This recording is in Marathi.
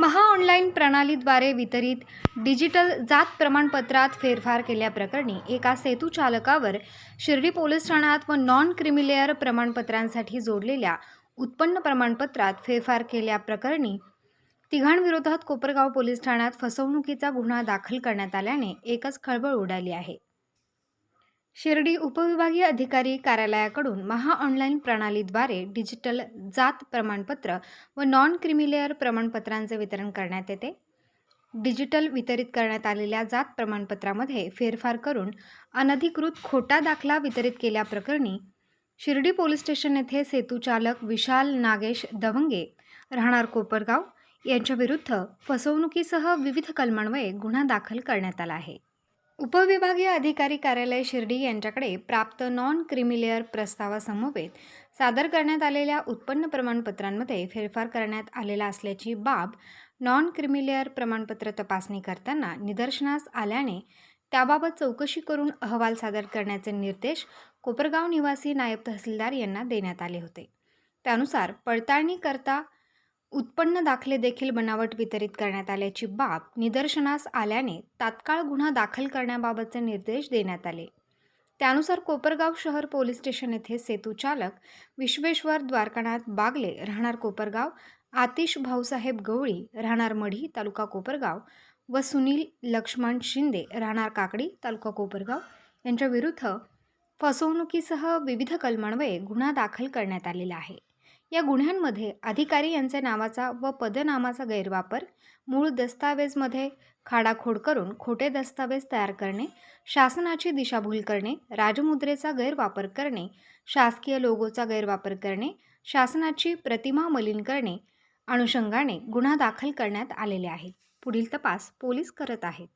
महाऑनलाईन प्रणालीद्वारे वितरित डिजिटल जात प्रमाणपत्रात फेरफार केल्याप्रकरणी एका सेतू चालकावर शिर्डी पोलीस ठाण्यात व नॉन क्रिमिलेअर प्रमाणपत्रांसाठी जोडलेल्या उत्पन्न प्रमाणपत्रात फेरफार केल्याप्रकरणी तिघांविरोधात कोपरगाव पोलीस ठाण्यात फसवणुकीचा गुन्हा दाखल करण्यात आल्याने एकच खळबळ उडाली आहे. शिर्डी उपविभागीय अधिकारी कार्यालयाकडून महा ऑनलाईन प्रणालीद्वारे डिजिटल जात प्रमाणपत्र व नॉन क्रिमिलेअर प्रमाणपत्रांचे वितरण करण्यात येते. डिजिटल वितरित करण्यात आलेल्या जात प्रमाणपत्रामध्ये फेरफार करून अनधिकृत खोटा दाखला वितरित केल्याप्रकरणी शिर्डी पोलीस स्टेशन येथे सेतूचालक विशाल नागेश दवंगे राहणार कोपरगाव यांच्याविरुद्ध फसवणुकीसह विविध कलमान्वये गुन्हा दाखल करण्यात आला आहे. उपविभागीय अधिकारी कार्यालय शिर्डी यांच्याकडे प्राप्त नॉन क्रिमिलेअर प्रस्तावासमवेत सादर करण्यात आलेल्या उत्पन्न प्रमाणपत्रांमध्ये फेरफार करण्यात आलेला असल्याची बाब नॉन क्रिमिलेअर प्रमाणपत्र तपासणी करताना निदर्शनास आल्याने त्याबाबत चौकशी करून अहवाल सादर करण्याचे निर्देश कोपरगाव निवासी नायब तहसीलदार यांना देण्यात आले होते. त्यानुसार पडताळणी करता उत्पन्न दाखले देखील बनावट वितरित करण्यात आल्याची बाब निदर्शनास आल्याने तात्काळ गुन्हा दाखल करण्याबाबतचे निर्देश देण्यात आले. त्यानुसार कोपरगाव शहर पोलीस स्टेशन येथे सेतू चालक विश्वेश्वर द्वारकानाथ बागले राहणार कोपरगाव आतिश भाऊसाहेब गवळी राहणार मढी तालुका कोपरगाव व सुनील लक्ष्मण शिंदे राहणार काकडी तालुका कोपरगाव यांच्याविरुद्ध फसवणुकीसह विविध कलमांवये गुन्हा दाखल करण्यात आलेला आहे. या गुन्ह्यांमध्ये अधिकारी यांच्या नावाचा व पदनामाचा गैरवापर मूळ दस्तावेजमध्ये खाडाखोड करून खोटे दस्तावेज तयार करणे शासनाची दिशाभूल करणे राजमुद्रेचा गैरवापर करणे शासकीय लोगोचा गैरवापर करणे शासनाची प्रतिमा मलिन करणे अनुषंगाने गुन्हा दाखल करण्यात आलेले आहेत. पुढील तपास पोलीस करत आहेत.